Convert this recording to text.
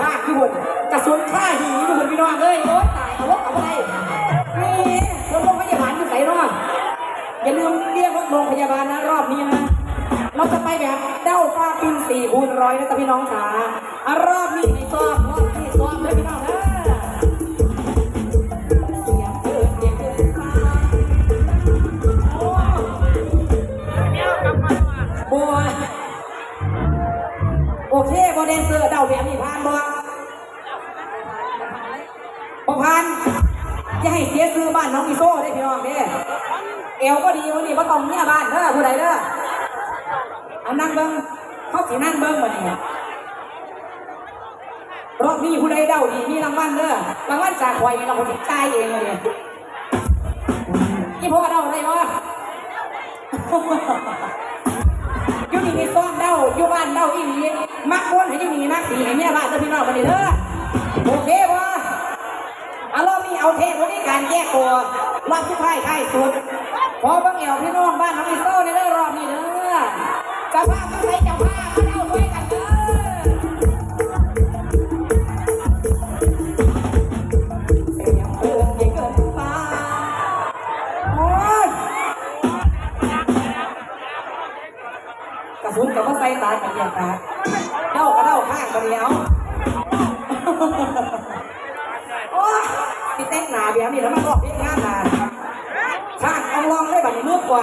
ข้าทุกคนกระสุนข้าหีทุกคนพี่น้องเอ้ยโอ๊ตายเอาวะเอาไปนี่รถบวพกพยาบาลอยู่ไหนน้อดอย่าลืมเรียกรถโรงพยาบาลนะรอบนี้นะเราจะไปแบบเด้าฟ้าปินสี่คูณร้อยนะพี่น้องจ๋ารอบนี้ใซ้อมรอบที่ซ้อมเลยพี่น้องนะ จะให้เสียซื้อบ้านน้องอีโซ่ได้พี่น้องเด้เอวก็ดีวันนี้บ่ต้องเนี่ยบ้านเด้อผู้ใดเด้อเอานั่งเบิ้งเขาสินั่งเบิ้งมาเนี่ยรอบนี้ผู้ใดเดาดีมีรางวัลเด้อรางวัลจากหวยเราคนจ่ายเองเลยนี่ยนี่พวกเดาอะไรวะอยู่นี่มีซ้อมเดาอยู่บ้านเดาอีหลีมักม้วนให้อยู่นี่มักสีให้เมียบ้านจ้าพี่น้องมาดิเด้อเควะเอารอบนี้เอาเทปวันนี้การแยกตัว รอบสุดท้ายใกล้สุดพอเบังเอวพี่น้องบ้านน้องอีโซ่ในเด้อรอบนี้เด้อเจ้าภาพต้องใช้เจ้าภาพเขาเอาด้วยกันเด้อเสียงเกินเสียงเกินฟ้าโอ้ยกระสุนกับว่าใส่ตากับเดียวกันเด้าก็เด้าข้างก็เดียวโอ้ยที่เต้นหนาเบียร์นี่แล้วมันบอกเรียกงานหนาข้าง เอาลองได้แบบนี้มือกว่า